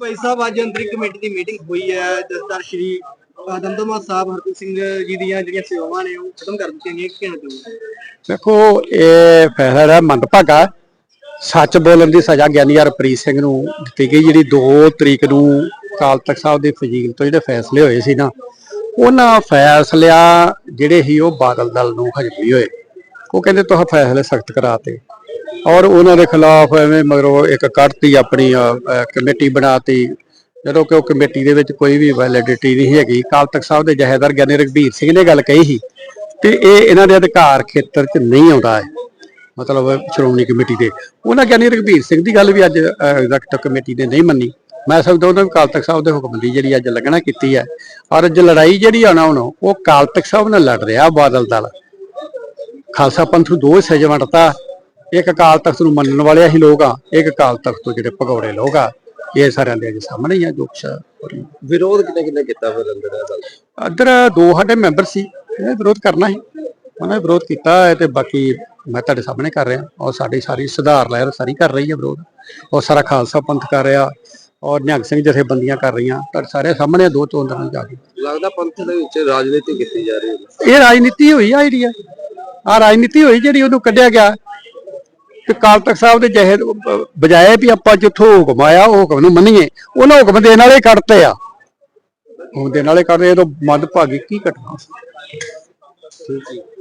ਭਾਈ ਸਾਹਿਬ, ਅੱਜ ਅੰਤਰਿਕ ਕਮੇਟੀ ਦੀ ਮੀਟਿੰਗ ਹੋਈ ਹੈ। ਜਸਦਾਰ ਸ਼੍ਰੀ ਦਮਦਮਾ ਸਾਹਿਬ, ਹਰਪ੍ਰੀਤ ਸਿੰਘ ਜੀ ਦੀਆਂ ਜਿਹੜੀਆਂ ਸੇਵਾਵਾਂ ਨੇ, ਉਹ ਖਤਮ ਕਰ ਦਿੱਤੀਆਂ ਗਈਆਂ। ਕੀ ਕਹਿਣਾ ਦੇਖੋ, ਇਹ ਫੈਸਲਾ ਹੈ ਮੰਦਭਾਗਾ ਸੱਚ ਬੋਲਣ ਦੀ ਸਜ਼ਾ ਗਿਆਨੀ ਹਰਪ੍ਰੀਤ ਸਿੰਘ ਨੂੰ ਦਿੱਤੀ ਗਈ, ਜਿਹੜੀ 2 ਤਰੀਕ ਨੂੰ ਅਕਾਲ ਤਖਤ ਸਾਹਿਬ ਦੇ ਫਜ਼ੀਲ ਤੋਂ ਜਿਹੜੇ ਫੈਸਲੇ ਹੋਏ ਸੀ ਨਾ, ਉਹਨਾਂ ਫੈਸਲਿਆਂ ਜਿਹੜੇ ਸੀ, ਉਹ ਬਾਦਲ ਦਲ ਨੂੰ ਹਜਮੀ ਹੋਏ। ਉਹ ਕਹਿੰਦੇ, ਤੁਸੀਂ ਫੈਸਲੇ ਸਖਤ ਕਰਾਤੇ। ਔਰ ਉਹਨਾਂ ਦੇ ਖਿਲਾਫ ਐਵੇਂ ਮਗਰੋਂ ਇੱਕ ਕੱਢਤੀ ਆਪਣੀ ਅਹ, ਅਹ, ਕਮੇਟੀ ਬਣਾਤੀ। ਜਦੋਂ ਕਿ ਉਹ ਕਮੇਟੀ ਦੇ ਵਿੱਚ ਕੋਈ ਵੀ ਵੈਲਿਡਿਟੀ ਨਹੀਂ ਹੈਗੀ। ਕਾਲ ਤਖਤ ਸਾਹਿਬ ਦੇ ਜਹੇਦਾਰ ਗਿਆਨੀ ਰਘਬੀਰ ਸਿੰਘ ਨੇ ਗੱਲ ਕਹੀ ਸੀ ਤੇ ਇਹ ਇਹਨਾਂ ਦੇ ਅਧਿਕਾਰ ਖੇਤਰ 'ਚ ਨਹੀਂ ਆਉਂਦਾ ਹੈ। ਮਤਲਬ ਸ਼੍ਰੋਮਣੀ ਕਮੇਟੀ ਦੇ। ਉਹਨਾਂ ਗਿਆਨੀ ਰਘਬੀਰ ਸਿੰਘ ਦੀ ਗੱਲ ਵੀ ਅੱਜ ਐਗਜ਼ੈਕਟਿਵ ਕਮੇਟੀ ਨੇ ਨਹੀਂ ਮੰਨੀ। ਮੈਂ ਸਮਝਦਾ ਉਹਨਾਂ ਵੀ ਕਾਲ ਤਖਤ ਸਾਹਿਬ ਦੇ ਹੁਕਮ ਦੀ ਜਿਹੜੀ ਅੱਜ ਲੱਗਣਾ ਕੀਤੀ ਹੈ। ਔਰ ਅੱਜ ਲੜਾਈ ਜਿਹੜੀ ਆਣਾ ਹੁਣ ਉਹ ਕਾਲ ਤਖਤ ਸਾਹਿਬ ਨਾਲ ਲੜ ਰਿਹਾ ਬਾਦਲ ਦਲ। ਖਾਲਸਾ ਪੰਥ ਨੂੰ ਦੋ ਹਿੱਸੇ 'ਚ ਵੰਡਤਾ। ਇੱਕ ਅਕਾਲ ਤਖਤ ਨੂੰ ਮੰਨਣ ਵਾਲੇ ਅਸੀਂ ਲੋਕ ਆ ਇੱਕ ਅਕਾਲ ਤਖਤ ਤੋਂ ਜਿਹੜੇ ਭਗੌੜੇ ਲੋਕ ਆ ਇਹ ਸਾਰਿਆਂ ਦੇ ਅੱਜ ਸਾਹਮਣੇ ਹੀ ਆ ਜੋ ਕੁਛ ਹੋ ਰਿਹਾ। ਵਿਰੋਧ ਕਿਤੇ ਕਿਤੇ ਕੀਤਾ ਫਿਰ ਅੰਦਰ ਇਹ ਗੱਲ? ਇੱਧਰ ਦੋ ਸਾਡੇ ਮੈਂਬਰ ਸੀ ਇਹ ਵਿਰੋਧ ਕਰਨਾ ਸੀ। ਉਹਨਾਂ ਨੇ ਵਿਰੋਧ ਕੀਤਾ ਹੈ ਤੇ ਬਾਕੀ ਮੈਂ ਤੁਹਾਡੇ ਸਾਹਮਣੇ ਕਰ ਰਿਹਾ। ਔਰ ਸਾਡੀ ਸਾਰੀ ਸੁਧਾਰ ਲਹਿਰ ਸਾਰੀ ਕਰ ਰਹੀ ਹੈ ਵਿਰੋਧ। ਔਰ ਸਾਰਾ ਖਾਲਸਾ ਪੰਥ ਕਰ ਰਿਹਾ ਔਰ ਨਿਹੰਗ ਸਿੰਘ ਜਥੇਬੰਦੀਆਂ ਕਰ ਰਹੀਆਂ ਤੁਹਾਡੇ ਸਾਰੇ ਸਾਹਮਣੇ ਆ ਦੋ ਚੋਣ ਦਿਨਾਂ ਜਾ ਕੇ। ਲੱਗਦਾ ਪੰਥ ਦੇ ਵਿੱਚ ਰਾਜਨੀਤੀ ਕੀਤੀ ਜਾ ਰਹੀ ਹੈ। ਇਹ ਰਾਜਨੀਤੀ ਹੋਈ ਆ ਜਿਹੜੀ ਆ। ਆਹ ਰਾਜਨੀਤੀ ਹੋਈ ਜਿਹੜੀ ਉਹਨੂੰ ਕੱਢਿਆ ਗਿਆ। ਕਿ ਅਕਾਲ ਤਖਤ ਸਾਹਿਬ ਦੇ ਜਹੇ ਬਜਾਏ ਵੀ ਆਪਾਂ ਜਿੱਥੋਂ ਹੁਕਮ ਆਇਆ, ਉਹ ਹੁਕਮ ਨੂੰ ਮੰਨੀਏ। ਉਹਨਾਂ ਹੁਕਮ ਦੇਣ ਵਾਲੇ ਕੱਢਤੇ ਆ। ਹੁਕਮ ਦੇਣ ਵਾਲੇ ਕੱਢਦੇ ਇਹ ਤਾਂ ਮੰਦਭਾਗੀ ਕੀ ਘਟਨਾ ਸੀ? ਠੀਕ ਹੈ